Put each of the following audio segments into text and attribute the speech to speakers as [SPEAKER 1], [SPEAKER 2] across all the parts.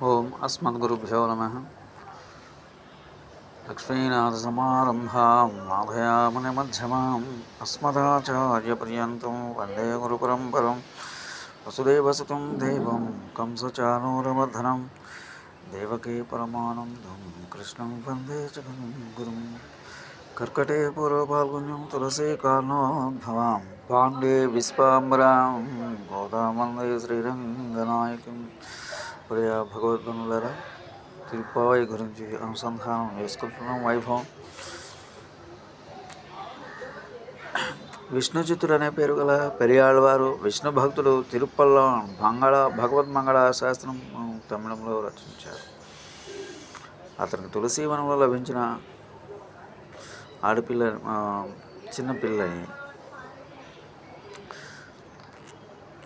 [SPEAKER 1] ఓం అస్మద్గురుభ్యో నమ. లక్ష్మీనాథసమారంభాం నాభయామునిమధ్యమాం అస్మదాచార్యపర్యంతం వందే గురుపరంపరం వసుదేవసుతం దేవం కంసచానూరమర్ధనం దేవకీ పరమానందం కృష్ణం వందే జగన్ గురుం కర్కటే పూర్వపాల్గొన్యం తులసీ కారణోద్భవాం పాండే విశ్వాంబరాం గోదామందే శ్రీరంగనాయకం ప్రియ భగవద్గనులరా తిరుపావై గురించి అనుసంధానం చేసుకుంటున్నాం వైభవం. విష్ణుచిత్తుడు అనే పేరు గల పెరియాళ్ళవారు విష్ణు భక్తుడు తిరుపల్ల మంగళ భగవద్ మంగళ శాస్త్రం తమిళంలో రచించారు. అతనికి తులసీవనంలో లభించిన ఆడపిల్ల చిన్నపిల్లని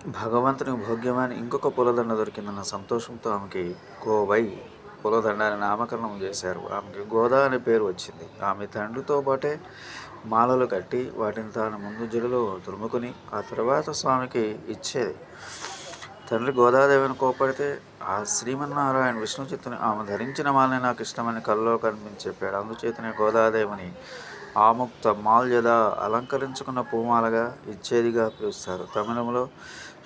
[SPEAKER 1] భగవంతుని భోగ్యమైన ఇంకొక పూలదండ దొరికిందన్న సంతోషంతో ఆమెకి కోవై పులదండని నామకరణం చేశారు. ఆమెకి గోదా అనే పేరు వచ్చింది. ఆమె తండ్రితో పాటే మాలలు కట్టి వాటిని తాను ముందు జడిలో దుర్ముకుని ఆ తర్వాత స్వామికి ఇచ్చేది. తండ్రి గోదాదేవిని కోపడితే ఆ శ్రీమన్నారాయణ విష్ణు చిత్తుని ఆమె ధరించిన మాలని నాకు ఇష్టమని కల్లో కనిపించి చెప్పాడు అందుచేతనే గోదాదేవిని ఆముక్త మాల్యద అలంకరించుకున్న పూమాలగా ఇచ్చేదిగా పిలుస్తారు. తమిళంలో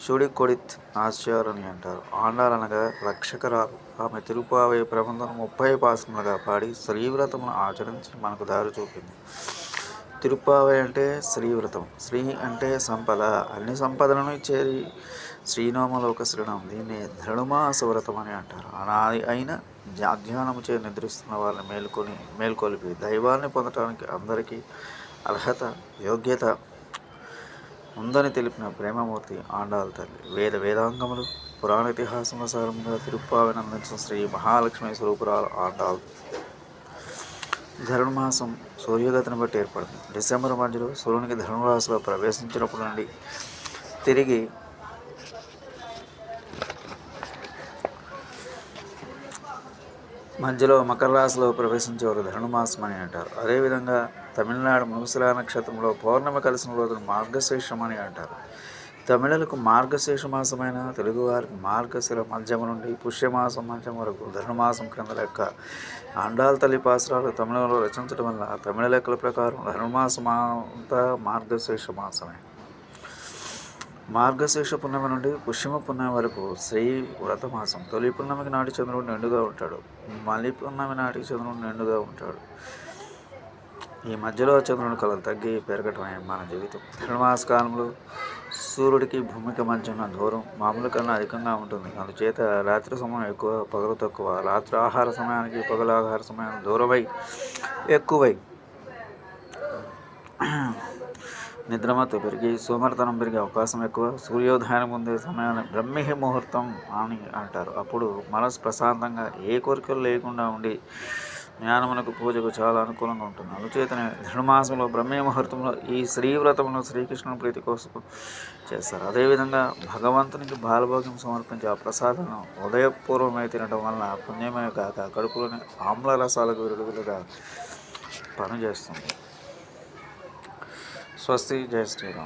[SPEAKER 1] షుడి కొడిత్ ఆశ్చార్ అని అంటారు. ఆండాలనగా రక్షకరాలు. ఆమె తిరుపావయ్య ప్రబంధం ముప్పై పాసములుగా పాడి శ్రీవ్రతమును ఆచరించి మనకు దారి చూపింది. తిరుప్పావై అంటే శ్రీవ్రతం శ్రీ అంటే సంపద. అన్ని సంపదలను ఇచ్చేది శ్రీనామలోక శ్రీణం. దీన్ని ధనుమాస వ్రతం అని అంటారు. అనాది అయిన అధ్యానము చే నిద్రిస్తున్న వాళ్ళని మేల్కొని మేల్కొలిపి దైవాన్ని పొందటానికి అందరికీ అర్హత యోగ్యత ఉందని తెలిపిన ప్రేమమూర్తి ఆండాల తల్లి. వేద వేదాంగములు పురాణ ఇతిహాసముల సారంగా తిరుప్పావిని శ్రీ మహాలక్ష్మి స్వరూపురాలు ఆండాల్. ధరుణమాసం సూర్యోగతిని బట్టి ఏర్పడుతుంది. డిసెంబర్ మధ్యలో సూర్యునికి ధనురాశిలో ప్రవేశించినప్పుడు నుండి తిరిగి మధ్యలో మకర రాశిలో ప్రవేశించేవారు ధనుమాసం అని అంటారు. అదేవిధంగా తమిళనాడు మునుసలా నక్షత్రంలో పౌర్ణమి కలిసిన రోజును మార్గశీర్షం అని అంటారు. తమిళలకు మార్గశీర్ష మాసమైన తెలుగువారికి మార్గశిర మధ్యమ నుండి పుష్యమాసం మధ్యం వరకు ధనుమాసం క్రింద లెక్క అండాల తల్లి పాసరాలు తమిళంలో రచించడం వల్ల తమిళ లెక్కల ప్రకారం ధనుమాసం అంతా మార్గశీర్ష మాసమే మార్గశీర్ష పున్నమి నుండి పుష్యమ పున్నమి వరకు శ్రీ వ్రతమాసం. తొలి పున్నమికి నాటి చంద్రుడు నిండుగా ఉంటాడు. మలి పున్నమి నాటి చంద్రుడు నిండుగా ఉంటాడు. ఈ మధ్యలో చంద్రుని కళలు తగ్గి పెరగటమే మన జీవితం. ధనుమాస కాలంలో సూర్యుడికి భూమికి మధ్య ఉన్న దూరం మామూలు కన్నా అధికంగా ఉంటుంది. అందుచేత రాత్రి సమయం ఎక్కువ పగలు తక్కువ. రాత్రి ఆహార సమయానికి పగలు ఆహార సమయానికి దూరమై ఎక్కువై నిద్రమత్తు పెరిగి సోమరితనం పెరిగే అవకాశం ఎక్కువ సూర్యోదయం ముందే సమయాన్ని బ్రహ్మి ముహూర్తం అని అంటారు. అప్పుడు మనసు ప్రశాంతంగా ఏ కోరికలు లేకుండా ఉండి జ్ఞానమునకు పూజకు చాలా అనుకూలంగా ఉంటుంది. అందుచేతనే ధనుమాసంలో బ్రహ్మీ ముహూర్తంలో ఈ శ్రీవ్రతమును శ్రీకృష్ణుని ప్రీతి కోసం చేస్తారు. అదేవిధంగా భగవంతునికి బాలభోగ్యం సమర్పించి ఆ ప్రసాదం ఉదయపూర్వమై తినడం వలన పుణ్యమే కాక కడుపులోని ఆమ్ల రసాలకు విరుగులుగా పనిచేస్తుంది. स्वस्ति जय श्री राम।